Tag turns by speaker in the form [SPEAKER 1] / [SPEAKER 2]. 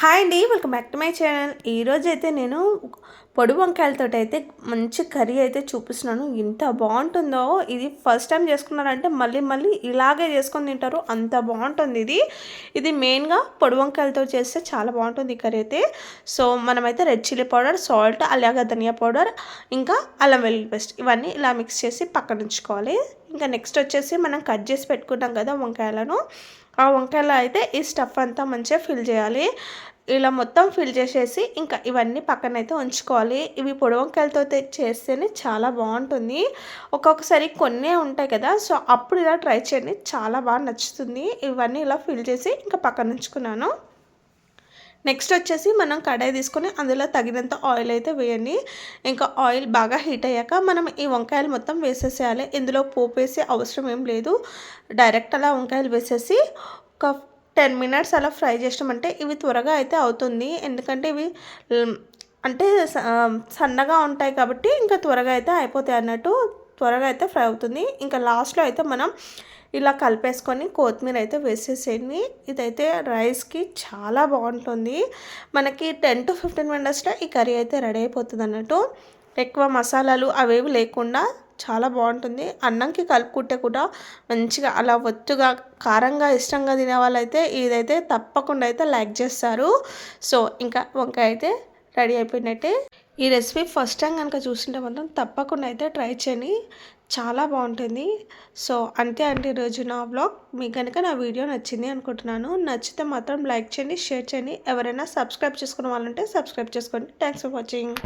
[SPEAKER 1] Hi అండి welcome back to my channel. ఈరోజు అయితే నేను పొడి వంకాయలతో అయితే మంచి కర్రీ అయితే చూపిస్తున్నాను. ఎంత బాగుంటుందో ఇది ఫస్ట్ టైం చేసుకున్నారంటే మళ్ళీ మళ్ళీ ఇలాగే చేసుకొని తింటారు. అంత బాగుంటుంది ఇది. ఇది మెయిన్గా పొడి వంకాయలతో చేస్తే చాలా బాగుంటుంది ఈ కర్రీ అయితే. సో మనమైతే రెడ్ చిల్లీ పౌడర్ సాల్ట్ అలాగే ధనియా పౌడర్ ఇంకా అల్లం వెల్లుల్లి పేస్ట్ ఇవన్నీ ఇలా మిక్స్ చేసి పక్కన ఉంచుకోవాలి ఇంకా నెక్స్ట్ వచ్చేసి మనం కట్ చేసి పెట్టుకుంటాం కదా వంకాయలను. ఆ వంకాయలో అయితే ఈ స్టఫ్ అంతా మంచిగా ఫిల్ చేయాలి. ఇలా మొత్తం ఫిల్ చేసేసి ఇంకా ఇవన్నీ పక్కన అయితే ఉంచుకోవాలి. ఇవి పొడి వంకాయలతో చేస్తేనే చాలా బాగుంటుంది. ఒక్కొక్కసారి కొన్నే ఉంటాయి కదా సో అప్పుడు ఇలా ట్రై చేయండి. చాలా బాగా నచ్చుతుంది. ఇవన్నీ ఇలా ఫిల్ చేసి ఇంకా పక్కన ఉంచుకున్నాను. నెక్స్ట్ వచ్చేసి మనం కడాయి తీసుకొని అందులో తగినంత ఆయిల్ అయితే వేయండి. ఇంకా ఆయిల్ బాగా హీట్ అయ్యాక మనం ఈ వంకాయలు మొత్తం వేసేసేయాలి. ఇందులో పోపు వేసే అవసరం ఏం లేదు. డైరెక్ట్ అలా వంకాయలు వేసేసి ఒక టెన్ మినిట్స్ అలా ఫ్రై చేసినామంటే ఇవి త్వరగా అయితే అవుతుంది. ఎందుకంటే ఇవి అంటే సన్నగా ఉంటాయి కాబట్టి ఇంకా త్వరగా అయితే అయిపోతాయి అన్నట్టు త్వరగా అయితే ఫ్రై అవుతుంది. ఇంకా లాస్ట్లో అయితే మనం ఇలా కలిపేసుకొని కొత్తిమీర అయితే వేసేసేయండి. ఇదైతే రైస్కి చాలా బాగుంటుంది. మనకి టెన్ టు ఫిఫ్టీన్ మినిట్స్లో ఈ కర్రీ అయితే రెడీ అయిపోతుంది అన్నట్టు. ఎక్కువ మసాలాలు అవేవి లేకుండా చాలా బాగుంటుంది. అన్నంకి కలుపుకుంటే కూడా మంచిగా అలా ఒత్తుగా కారంగా ఇష్టంగా తినే వాళ్ళైతే ఇదైతే తప్పకుండా అయితే లైక్ చేస్తారు. సో ఇంకా వంకాయ అయితే రెడీ అయిపోయినట్టే. ఈ రెసిపీ ఫస్ట్ టైం కనుక చూసింటే మాత్రం తప్పకుండా అయితే ట్రై చేయండి. చాలా బాగుంటుంది. సో అంతే అండి ఈరోజు నా బ్లాగ్ మీకు కనుక నా వీడియో నచ్చింది అనుకుంటున్నాను. నచ్చితే మాత్రం లైక్ చేయండి షేర్ చేయండి. ఎవరైనా సబ్స్క్రైబ్ చేసుకున్న వాళ్ళంటే సబ్స్క్రైబ్ చేసుకోండి. Thanks for watching